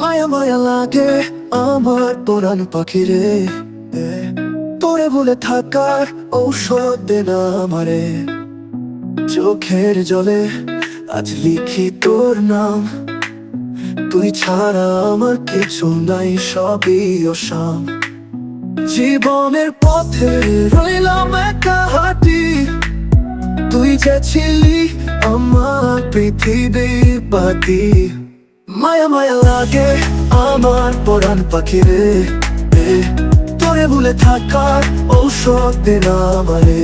মায়া মায়া লাগে আমার পরাণ পাখি রে তোরে বলে থাকার ঔষধ দে না আমারে। চোখের জলে আজ লিখি তোর নাম। তুই ছাড়া আমার কিছু নাই, সবই অসাম। জীবনের পথে রইলাম একা হাঁটি। তুই যে ছিলি আমার পৃথিবীর বাতি মায়া মায়া লাগে আমার পরাণ পাখি রে এ, তোরে ভুলে থাকার ঔষধ দে না আমারে।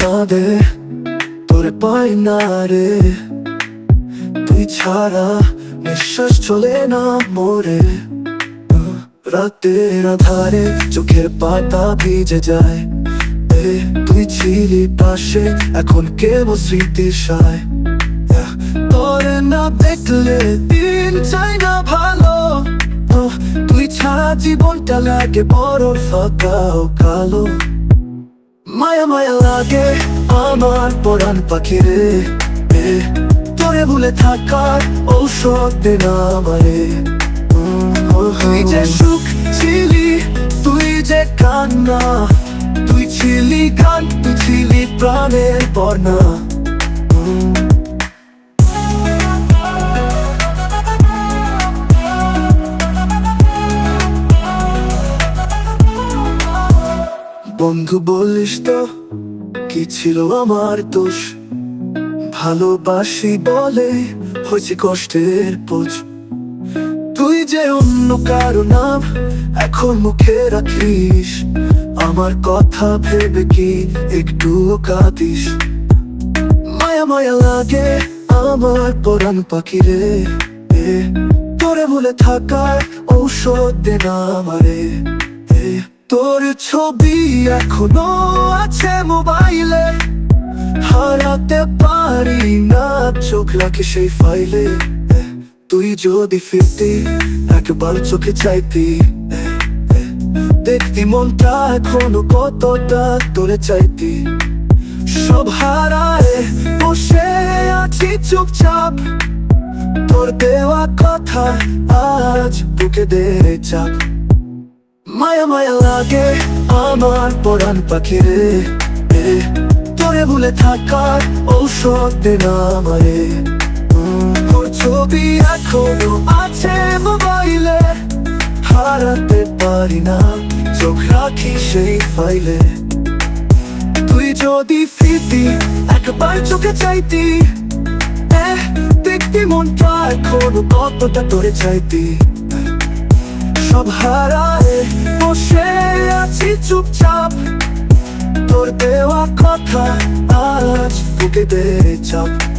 কাঁদে তোরে পাই না রে। তুই ছাড়া নিঃশ্বাস চলে না মোরে। রাতের আধারে চোখের পাতা ভিজে যায়। তুই ছিলি পাশে, এখন কেবল স্মৃতির সায়। তোরে না দেখলে দিন চাই না ভালো। তুই ছাড়া জীবনটা লাগে বড় ফাঁকা ও কালো। মায়া মায়া লাগে আমার পরাণ পাখি রে এ, তোরে ভুলে থাকার ঔষধ দে না আমারে। তুই যে সুখ ছিলি তুই যে কান্না তুই ছিলি গান তুই ছিলি প্রাণের বর্ণা। বন্ধু বলিস তো কি ছিল আমার দোষ? ভালোবাসি বলে হয়েছে কষ্টের পোষ তুই যে অন্য কারও নাম এখন মুখে রাখিস, আমার কথা ভেবে কি একটু কাঁদিস? মায়া মায়া লাগে আমার পরাণ পাখি রে তোরে বলে থাকার ঔষধ দে না আমারে তোর ছবি এখনও আছে মোবাইলে, হারাতে পারি না, চোখ রাখি সেই ফাইলে তুই যদি ফিরতি, একবার চোখে চাইতি। দেখতি মনটা এখনও কতটা তোরে চাইতি। সব হারায়, বসে আছি চুপচাপ। তোর দেওয়া কথা আজ বুকে দে চাপ। মায়া মায়া লাগে আমার পরাণ পাখি তোরে ভুলে থাকার ঔষধ দে না আমারে। ছবি এখনও আছে মোবাইলে, হারাতে পারি না, চোখ রাখি সেই ফাইলে। তুই যদি ফিরতি, একবার চোখে চাইতি দেখতি মনটা এখনও কতটা তোরে চাইতি। সব হারায় বসে আছি চুপচাপ তোর দেওয়া কথা আজ বুকে দে চাপ।